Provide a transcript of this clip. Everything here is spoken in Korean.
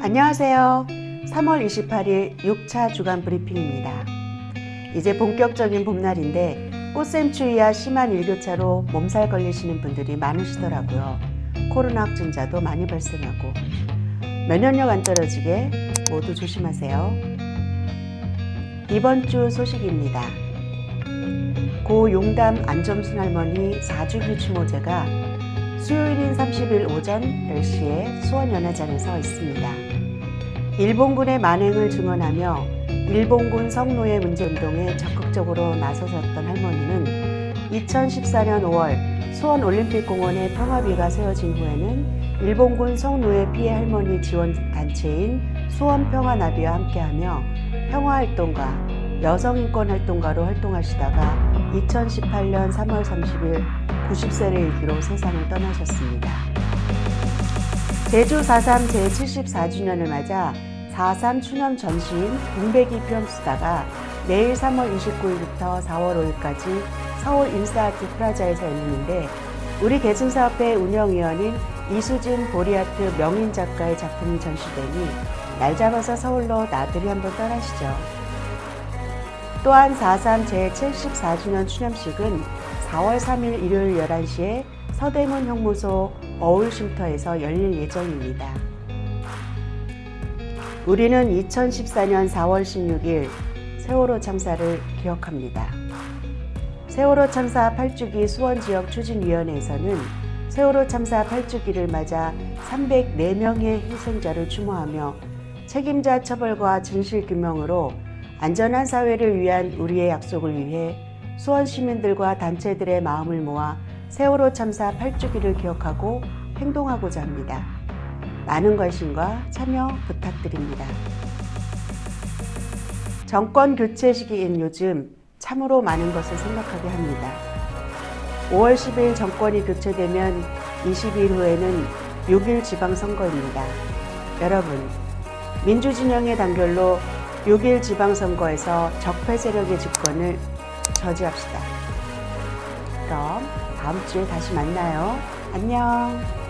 안녕하세요. 3월 28일 6차 주간 브리핑입니다. 이제 본격적인 봄날인데 꽃샘추위와 심한 일교차로 몸살 걸리시는 분들이 많으시더라고요. 코로나 확진자도 많이 발생하고 면역력 안 떨어지게 모두 조심하세요. 이번 주 소식입니다. 고 용담 안점순 할머니 4주 기 추모제가 수요일인 30일 오전 10시에 수원연화장에서 있습니다. 일본군의 만행을 증언하며 일본군 성노예 문제 운동에 적극적으로 나서셨던 할머니는 2014년 5월 수원 올림픽공원에 평화비가 세워진 후에는 일본군 성노예 피해 할머니 지원 단체인 수원 평화나비와 함께하며 평화활동가, 여성인권활동가로 활동하시다가 2018년 3월 30일 90세를 일기로 세상을 떠나셨습니다. 제주 4.3 제74주년을 맞아 4.3 추념 전시인 공백이 피엄수다가 내일 3월 29일부터 4월 5일까지 서울 인싸아트 프라자에서 열리는데 우리 계승사업회 운영위원인 이수진 보리아트 명인 작가의 작품이 전시되니 날 잡아서 서울로 나들이 한번 떠나시죠. 또한 4.3 제74주년 추념식은 4월 3일 일요일 11시에 서대문 형무소 어울쉼터에서 열릴 예정입니다. 우리는 2014년 4월 16일 세월호 참사를 기억합니다. 세월호 참사 8주기 수원지역 추진위원회에서는 세월호 참사 8주기를 맞아 304명의 희생자를 추모하며 책임자 처벌과 진실규명으로 안전한 사회를 위한 우리의 약속을 위해 수원 시민들과 단체들의 마음을 모아 세월호 참사 8주기를 기억하고 행동하고자 합니다. 많은 관심과 참여 부탁드립니다. 정권 교체 시기인 요즘 참으로 많은 것을 생각하게 합니다. 5월 10일 정권이 교체되면 20일 후에는 6일 지방선거입니다. 여러분, 민주진영의 단결로 6일 지방선거에서 적폐 세력의 집권을 저지합시다. 그럼 다음 주에 다시 만나요. 안녕.